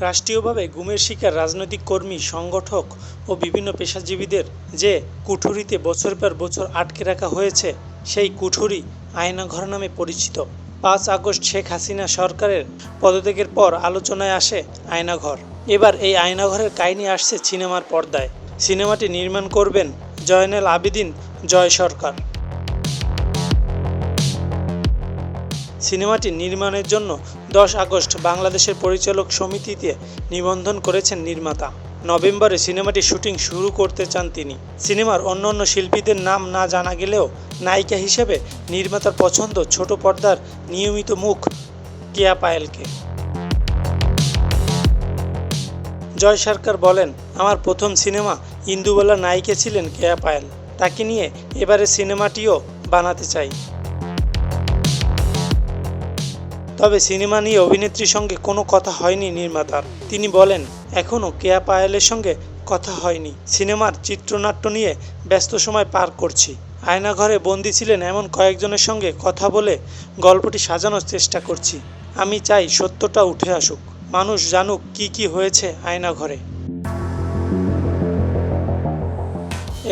রাষ্ট্রীয়ভাবে গুমের শিকার রাজনৈতিক কর্মী, সংগঠক ও বিভিন্ন পেশাজীবীদের যে কুঠুরিতে বছর পর বছর আটকে রাখা হয়েছে, সেই কুঠুরি আয়নাঘর নামে পরিচিত। পাঁচ আগস্ট শেখ হাসিনা সরকারের পদত্যাগের পর আলোচনায় আসে আয়নাঘর। এবার এই আয়নাঘরের কাহিনী আসছে সিনেমার পর্দায়। সিনেমাটি নির্মাণ করবেন জয়নাল আবেদিন, জয় সরকার। সিনেমাটি নির্মাণের জন্য দশ আগস্ট বাংলাদেশের পরিচালক সমিতিতে নিবন্ধন করেছেন নির্মাতা। নভেম্বরে সিনেমাটি শুটিং শুরু করতে চান তিনি। সিনেমার অন্য অন্য শিল্পীদের নাম না জানা গেলেও নায়িকা হিসেবে নির্মাতার পছন্দ ছোট পর্দার নিয়মিত মুখ কেয়া পায়েলকে। জয় সরকার বলেন, আমার প্রথম সিনেমা ইন্দুবালা নায়িকা ছিলেন কেয়া পায়েল। তাকে নিয়ে এবারে সিনেমাটিও বানাতে চাই। তবে সিনেমা নিয়ে অভিনেত্রীর সঙ্গে কোনো কথা হয়নি নির্মাতার। তিনি বলেন এখনও কেয়া পায়েলের সঙ্গে কথা হয়নি। সিনেমার চিত্রনাট্য নিয়ে ব্যস্ত সময় পার করছি। আয়নাঘরে বন্দি ছিলেন এমন কয়েকজনের সঙ্গে কথা বলে গল্পটি সাজানোর চেষ্টা করছি। আমি চাই সত্যটা উঠে আসুক। মানুষ জানুক কি কি হয়েছে আয়নাঘরে।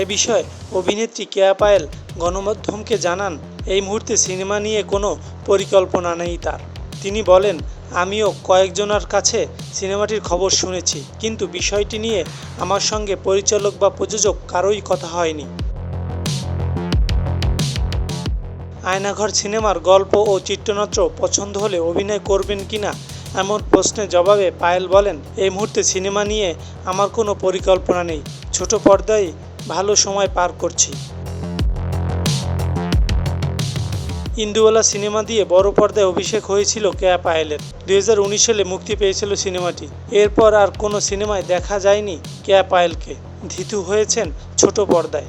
এ বিষয়ে অভিনেত্রী কেয়া পায়েল গণমাধ্যমকে জানান, এই মুহূর্তে সিনেমা নিয়ে কোনো পরিকল্পনা নেই তার। তিনি বলেন, আমিও কয়েকজনের কাছে সিনেমাটির খবর শুনেছি, কিন্তু বিষয়টি নিয়ে আমার সঙ্গে পরিচালক বা প্রযোজক কারোই কথা হয়নি। আয়নাঘর সিনেমার গল্প ও চিত্রনাট্য পছন্দ হলে অভিনয় করবেন কিনা এমন প্রশ্নের জবাবে পায়েল বলেন, এই মুহূর্তে সিনেমা নিয়ে আমার কোনো পরিকল্পনা নেই। ছোট পর্দায় ভালো সময় পার করছি। ইন্দুওয়ালা সিনেমা দিয়ে বড় পর্দায় অভিষেক হয়েছিল ক্যাপ পায়েলের দুই হাজার উনিশ সালে মুক্তি পেয়েছিল সিনেমাটি। এরপর আর কোনো সিনেমায় দেখা যায়নি ক্যাপ পায়েলকে ধিতু হয়েছেন ছোট পর্দায়।